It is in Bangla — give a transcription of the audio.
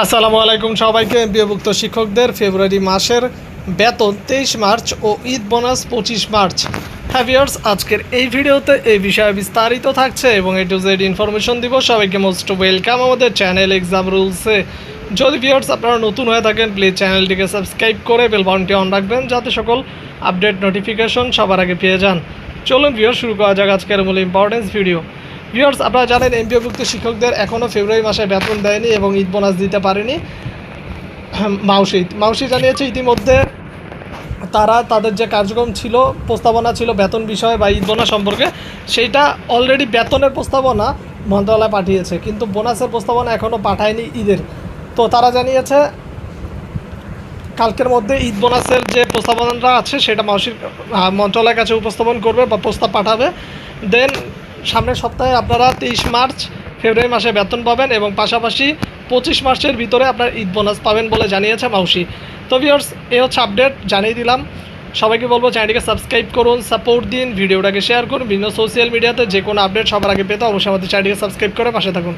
আসসালামু আলাইকুম সবাইকে এমপিওভুক্ত শিক্ষকদের ফেব্রুয়ারি মাসের বেতন তেইশ মার্চ ও ঈদ বোনাস পঁচিশ মার্চ। হ্যাভিয়ার্স আজকের এই ভিডিওতে এই বিষয়ে বিস্তারিত থাকছে এবং এ টু জেড ইনফরমেশন দিব। সবাইকে মোস্ট ওয়েলকাম আমাদের চ্যানেল এক্সাম রুলসে। যদি ভিউয়ার্স আপনারা নতুন হয়ে থাকেন, প্লিজ চ্যানেলটিকে সাবস্ক্রাইব করে বেল বাটনটি অন রাখবেন, যাতে সকল আপডেট নোটিফিকেশন সবার আগে পেয়ে যান। চলুন ভিউয়ার শুরু করা যাক আজকের মূল ইম্পর্টেন্স ভিডিও ভিউয়ার্স আপনারা জানেন এমপিওভুক্ত শিক্ষকদের এখনও ফেব্রুয়ারি মাসে বেতন দেয়নি এবং ঈদ বোনাস দিতে পারেনি। মাউসি মাউসি জানিয়েছে, ইতিমধ্যে তারা তাদের যে কার্যক্রম ছিল, প্রস্তাবনা ছিল বেতন বিষয়ে বা ঈদ বোনাস সম্পর্কে, সেইটা অলরেডি বেতনের প্রস্তাবনা মন্ত্রণালয় পাঠিয়েছে, কিন্তু বোনাসের প্রস্তাবনা এখনও পাঠায়নি ঈদের। তো তারা জানিয়েছে, কালকের মধ্যে ঈদ বোনাসের যে প্রস্তাবনাটা আছে, সেটা মাউসির মন্ত্রণালয়ের কাছে উপস্থাপন করবে বা প্রস্তাব পাঠাবে। দেন সামনের সপ্তাহে আপনারা তেইশ মার্চ, ফেব্রুয়ারি মাসে বেতন পাবেন এবং পাশাপাশি পঁচিশ মার্চের ভিতরে আপনার ঈদ বোনাস পাবেন বলে জানিয়েছে মাউসি। তো ভিওর্স এ হচ্ছে আপডেট জানিয়ে দিলাম। সবাইকে বলব চ্যানেলটিকে সাবস্ক্রাইব করুন সাপোর্ট দিন, ভিডিওটাকে শেয়ার করুন, বিভিন্ন সোশ্যাল মিডিয়াতে যে কোনো আপডেট সবার আগে পেতে অবশ্যই আমাদের চ্যানেলটিকে সাবস্ক্রাইব করে পাশে থাকুন।